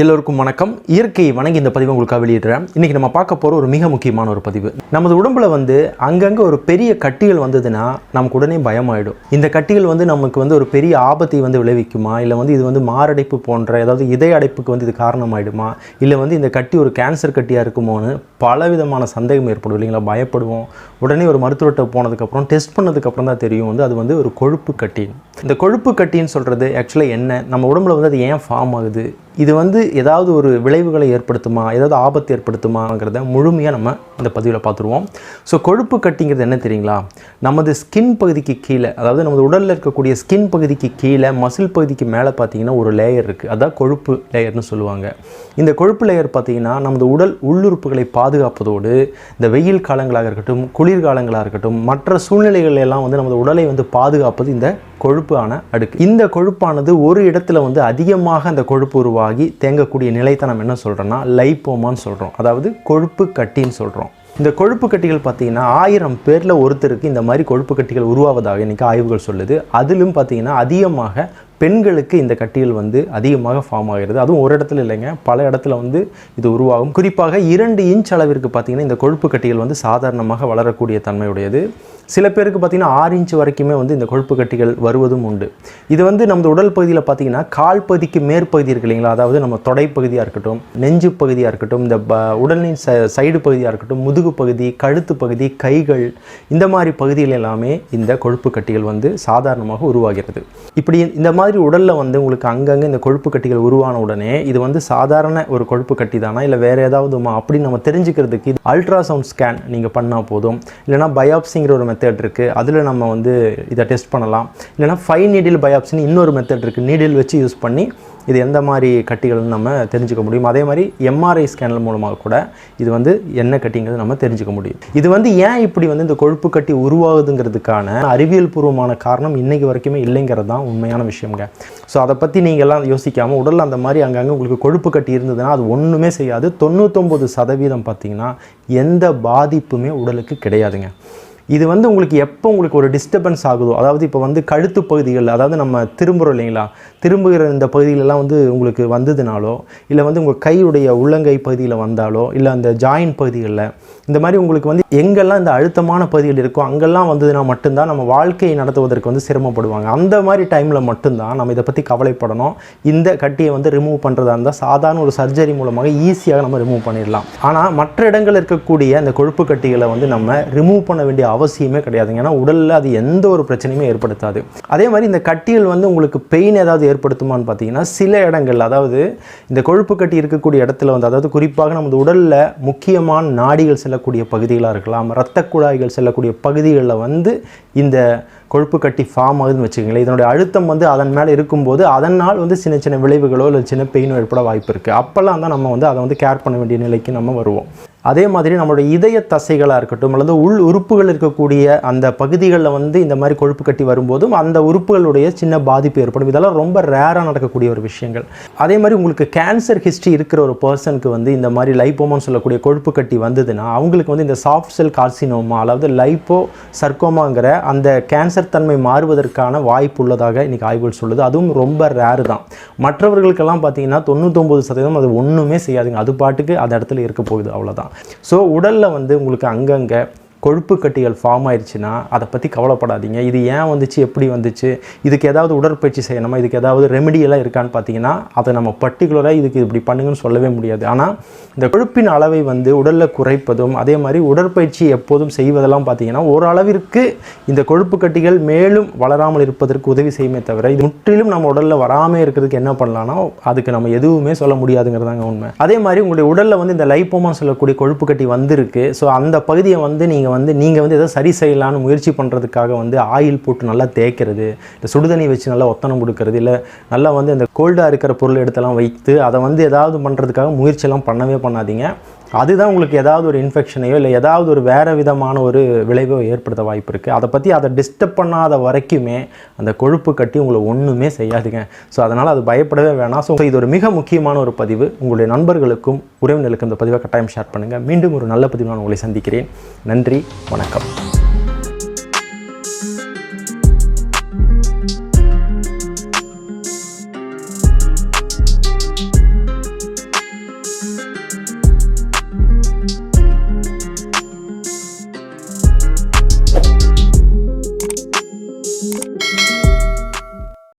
எல்லோருக்கும் வணக்கம். இயற்கையை வணங்கி இந்த பதிவை உங்களுக்காக வெளியிடுறேன். இன்றைக்கி நம்ம பார்க்க போகிற ஒரு மிக முக்கியமான ஒரு பதிவு. நமது உடம்புல வந்து அங்கங்கே ஒரு பெரிய கட்டிகள் வந்ததுன்னா நமக்கு உடனே பயமாயிடும். இந்த கட்டிகள் வந்து நமக்கு வந்து ஒரு பெரிய ஆபத்தை வந்து விளைவிக்குமா? இல்லை வந்து இது வந்து மாரடைப்பு போன்ற ஏதாவது இதய அடைப்புக்கு வந்து இது காரணமாயிடுமா? இல்லை வந்து இந்த கட்டி ஒரு கேன்சர் கட்டியாக இருக்குமோன்னு பலவிதமான சந்தேகம் ஏற்படும் இல்லைங்களா? பயப்படுவோம். உடனே ஒரு மருத்துவர்கிட்ட போனதுக்கப்புறம் டெஸ்ட் பண்ணதுக்கப்புறம் தான் தெரியும். வந்து அது வந்து ஒரு கொழுப்பு கட்டி இந்த கொழுப்பு கட்டின்னு சொல்கிறது ஆக்சுவலாக என்ன? நம்ம உடம்புல வந்து அது ஏன் ஃபார்ம் ஆகுது? இது வந்து ஏதாவது ஒரு விளைவுகளை ஏற்படுத்துமா? ஏதாவது ஆபத்து ஏற்படுத்துமாங்கிறத முழுமையாக நம்ம இந்த பதிவில் பார்த்துருவோம். ஸோ கொழுப்பு கட்டிங்கிறது என்ன தெரியுங்களா? நமது ஸ்கின் பகுதிக்கு கீழே அதாவது நமது உடலில் இருக்கக்கூடிய ஸ்கின் பகுதிக்கு கீழே மசில் பகுதிக்கு மேலே பார்த்தீங்கன்னா ஒரு லேயர் இருக்குது அதான் கொழுப்பு லேயர்னு சொல்லுவாங்க. இந்த கொழுப்பு லேயர் பார்த்தீங்கன்னா நமது உடல் உள்ளுறுப்புகளை பாதுகாப்பதோடு இந்த வெயில் காலங்களாக இருக்கட்டும் குளிர்காலங்களாக இருக்கட்டும் மற்ற சூழ்நிலைகள் எல்லாம் வந்து நமது உடலை வந்து பாதுகாப்பது இந்த கொழுப்பான அடுக்கு. இந்த கொழுப்பானது ஒரு இடத்துல வந்து அதிகமாக அந்த கொழுப்பு உருவாகி தேங்கக்கூடிய நிலைத்தனம் நம்ம என்ன சொல்கிறோன்னா லைப்போமான்னு சொல்கிறோம் அதாவது கொழுப்பு கட்டின்னு சொல்கிறோம் இந்த கொழுப்பு கட்டிகள் பார்த்தீங்கன்னா ஆயிரம் பேரில் ஒருத்தருக்கு இந்த மாதிரி கொழுப்பு கட்டிகள் உருவாவதாக இன்றைக்கி ஆய்வுகள் சொல்லுது. அதிலும் பார்த்தீங்கன்னா அதிகமாக பெண்களுக்கு இந்த கட்டிகள் வந்து அதிகமாக ஃபார்ம் ஆகிறது. அதுவும் ஒரு இடத்துல இல்லைங்க. பல இடத்துல வந்து இது உருவாகும். குறிப்பாக இரண்டு இன்ச் அளவிற்கு பார்த்திங்கன்னா இந்த கொழுப்பு கட்டிகள் வந்து சாதாரணமாக வளரக்கூடிய தன்மையுடையது. சில பேருக்கு பார்த்தீங்கன்னா ஆறு இன்ச் வரைக்குமே வந்து இந்த கொழுப்பு கட்டிகள் வருவதும் உண்டு. இது வந்து நமது உடல் பகுதியில் பார்த்திங்கன்னா கால் பகுதிக்கு மேற்பகுதி இருக்கு இல்லைங்களா? அதாவது நம்ம தொடைப்பகுதியாக இருக்கட்டும் நெஞ்சு பகுதியாக இருக்கட்டும் இந்த ப உடலின் ச சைடு பகுதியாக இருக்கட்டும் முதுகு பகுதி கழுத்து பகுதி கைகள் இந்த மாதிரி பகுதிகள் எல்லாமே இந்த கொழுப்பு கட்டிகள் வந்து சாதாரணமாக உருவாகிறது. இப்படி இந்த மாதிரி மாதிரி உடலில் வந்து உங்களுக்கு அங்கங்கே இந்த கொழுப்பு கட்டிகள் உருவான உடனே இது வந்து சாதாரண ஒரு கொழுப்பு கட்டி தானா? இல்லை வேறு ஏதாவதுமா? அப்படின்னு நம்ம தெரிஞ்சுக்கிறதுக்கு இது அல்ட்ராசவுண்ட் ஸ்கேன் நீங்கள் பண்ணால் போதும். இல்லைனா பயாப்சிங்கிற ஒரு மெத்தட் இருக்குது அதில் நம்ம வந்து இதை டெஸ்ட் பண்ணலாம். இல்லைனா ஃபைவ் நீடில் பயாப்சின்னு இன்னொரு மெத்தட் இருக்குது நீடில் வச்சு யூஸ் பண்ணி இது எந்த மாதிரி கட்டிகள்னு நம்ம தெரிஞ்சுக்க முடியும். அதே மாதிரி எம்ஆர்ஐ ஸ்கேனல் மூலமாக கூட இது வந்து என்ன கட்டிங்கிறது நம்ம தெரிஞ்சுக்க முடியும். இது வந்து ஏன் இப்படி வந்து இந்த கொழுப்பு கட்டி உருவாகுதுங்கிறதுக்கான அறிவியல் பூர்வமான காரணம் இன்னைக்கு வரைக்குமே இல்லைங்கிறது தான் உண்மையான பண்ணுவாங்க ஸோ அதை பற்றி நீங்கள்லாம் யோசிக்காமல் உடலில் அந்த மாதிரி அங்கங்கே உங்களுக்கு கொழுப்பு கட்டி இருந்ததுன்னா அது ஒன்றுமே செய்யாது. தொண்ணூத்தொம்பது சதவீதம் பார்த்தீங்கன்னா எந்த பாதிப்புமே உடலுக்கு கிடையாதுங்க. இது வந்து உங்களுக்கு எப்போ உங்களுக்கு ஒரு டிஸ்டர்பன்ஸ் ஆகுதோ அதாவது இப்போ வந்து கழுத்து பகுதிகள் அதாவது நம்ம திரும்புகிறோம் இல்லைங்களா? திரும்புகிற இந்த பகுதிகளெல்லாம் வந்து உங்களுக்கு வந்ததுனாலோ இல்லை வந்து உங்கள் கையுடைய உள்ளங்கை பகுதியில் வந்தாலோ இல்லை அந்த ஜாயின் பகுதிகளில் இந்த மாதிரி உங்களுக்கு வந்து எங்கெல்லாம் இந்த அழுத்தமான பகுதிகள் இருக்கோ அங்கெல்லாம் வந்ததுன்னா மட்டும்தான் நம்ம வாழ்க்கையை நடத்துவதற்கு வந்து சிரமப்படுவாங்க. அந்த மாதிரி டைமில் மட்டும்தான் நம்ம இதை பற்றி கவலைப்படணும். இந்த கட்டியை வந்து ரிமூவ் பண்ணுறதா இருந்தால் சாதாரண ஒரு சர்ஜரி மூலமாக ஈஸியாக நம்ம ரிமூவ் பண்ணிடலாம். ஆனால் மற்ற இடங்களில் இருக்கக்கூடிய அந்த கொழுப்பு கட்டிகளை வந்து நம்ம ரிமூவ் பண்ண வேண்டிய அவசியமே கிடையாதுங்க. ஏன்னா உடலில் அது எந்த ஒரு பிரச்சனையுமே ஏற்படுத்தாது. அதே மாதிரி இந்த கட்டிகள் வந்து உங்களுக்கு பெயின் ஏதாவது ஏற்படுத்துமான்னு பார்த்தீங்கன்னா சில இடங்கள் அதாவது இந்த கொழுப்பு கட்டி இருக்கக்கூடிய இடத்துல வந்து அதாவது குறிப்பாக நமது உடலில் முக்கியமான நாடிகள் செல்லக்கூடிய பகுதிகளாக இருக்கலாம் இரத்த குழாய்கள் செல்லக்கூடிய பகுதிகளில் வந்து இந்த கொழுப்பு கட்டி ஃபார்ம் ஆகுதுன்னு வச்சுக்கோங்களேன். இதனுடைய அழுத்தம் வந்து அதன் மேலே இருக்கும்போது அதனால் வந்து சின்ன சின்ன விளைவுகளோ இல்லை சின்ன பெயினோ ஏற்பட வாய்ப்பு இருக்குது அப்போல்லாம் தான் நம்ம வந்து அதை வந்து கேர் பண்ண வேண்டிய நிலைக்கு நம்ம வருவோம். அதே மாதிரி நம்மளுடைய இதய தசைகளாக இருக்கட்டும் அல்லது உள் உறுப்புகள் இருக்கக்கூடிய அந்த பகுதிகளில் வந்து இந்த மாதிரி கொழுப்பு கட்டி வரும்போதும் அந்த உறுப்புகளுடைய சின்ன பாதிப்பு ஏற்படும். இதெல்லாம் ரொம்ப ரேராக நடக்கக்கூடிய ஒரு விஷயங்கள். அதே மாதிரி உங்களுக்கு கேன்சர் ஹிஸ்ட்ரி இருக்கிற ஒரு பர்சனுக்கு வந்து இந்த மாதிரி லைப்போமான்னு சொல்லக்கூடிய கொழுப்பு கட்டி வந்ததுன்னா அவங்களுக்கு வந்து இந்த சாஃப்ட் செல் கார்சினோமா அதாவது லைப்போ சர்க்கோமாங்கிற அந்த கேன்சர் தன்மை மாறுவதற்கான வாய்ப்பு உள்ளதாக இன்றைக்கி ஆய்வுகள் சொல்லுது. அதுவும் ரொம்ப ரேரு தான். மற்றவர்களுக்கெல்லாம் பார்த்தீங்கன்னா தொண்ணூத்தொம்பது சதவீதம் அது ஒன்றுமே செய்யாதுங்க. அது பாட்டுக்கு அந்த இடத்துல இருக்க போகுது. அவ்வளோதான் ஸோ உடலில் வந்து உங்களுக்கு அங்கங்கே கொழுப்பு கட்டிகள் ஃபார்ம் ஆயிடுச்சுன்னா அதை பற்றி கவலைப்படாதீங்க. இது ஏன் வந்துச்சு? எப்படி வந்துச்சு? இதுக்கு ஏதாவது உடற்பயிற்சி செய்யணுமா? இதுக்கு ஏதாவது ரெமெடியெல்லாம் இருக்கான்னு பார்த்தீங்கன்னா அதை நம்ம பர்டிகுலராக இதுக்கு இப்படி பண்ணுங்கன்னு சொல்லவே முடியாது. ஆனால் இந்த கொழுப்பின் அளவை வந்து உடலில் குறைப்பதும் அதே மாதிரி உடற்பயிற்சி எப்போதும் செய்வதெல்லாம் பார்த்தீங்கன்னா ஓரளவிற்கு இந்த கொழுப்பு கட்டிகள் மேலும் வளராமல் இருப்பதற்கு உதவி செய்யுமே தவிர இது முற்றிலும் நம்ம உடலில் வராமல் இருக்கிறதுக்கு என்ன பண்ணலாம்னா அதுக்கு நம்ம எதுவுமே சொல்ல முடியாதுங்கிறதாங்க உண்மை. அதே மாதிரி உங்களுடைய உடலில் வந்து இந்த லைப்போமா சொல்லக்கூடிய கொழுப்பு கட்டி வந்திருக்கு. ஸோ அந்த பகுதியை வந்து நீங்கள் நீங்கள் வந்து நீங்கள் வந்து எதோ சரி செய்யலான்னு முயற்சி பண்ணுறதுக்காக வந்து ஆயில் போட்டு நல்லா தேய்க்கிறது இல்லை சுடுதண்ணி வச்சு நல்லா ஒத்தனம் கொடுக்கறது இல்லை நல்லா வந்து இந்த கோல்டாக இருக்கிற பொருள் எடுத்தெல்லாம் வைத்து அதை வந்து ஏதாவது பண்ணுறதுக்காக முயற்சியெல்லாம் பண்ணவே பண்ணாதீங்க. அதுதான் உங்களுக்கு ஏதாவது ஒரு இன்ஃபெக்ஷனையோ இல்லை ஏதாவது ஒரு வேறு விதமான ஒரு விளைவோ ஏற்படுத்த வாய்ப்பு இருக்குது அதை பற்றி அதை டிஸ்டர்ப் பண்ணாத வரைக்குமே அந்த கொழுப்பு கட்டி உங்களை ஒன்றுமே செய்யாதுங்க. ஸோ அதனால் அது பயப்படவே வேணாம். ஸோ இது ஒரு மிக முக்கியமான ஒரு பதிவு. உங்களுடைய நண்பர்களுக்கும் உறவினர்களுக்கும் இந்த பதிவை கட்டாயம் ஷேர் பண்ணுங்கள் மீண்டும் ஒரு நல்ல பதிவு நான் உங்களை சந்திக்கிறேன். நன்றி வணக்கம்.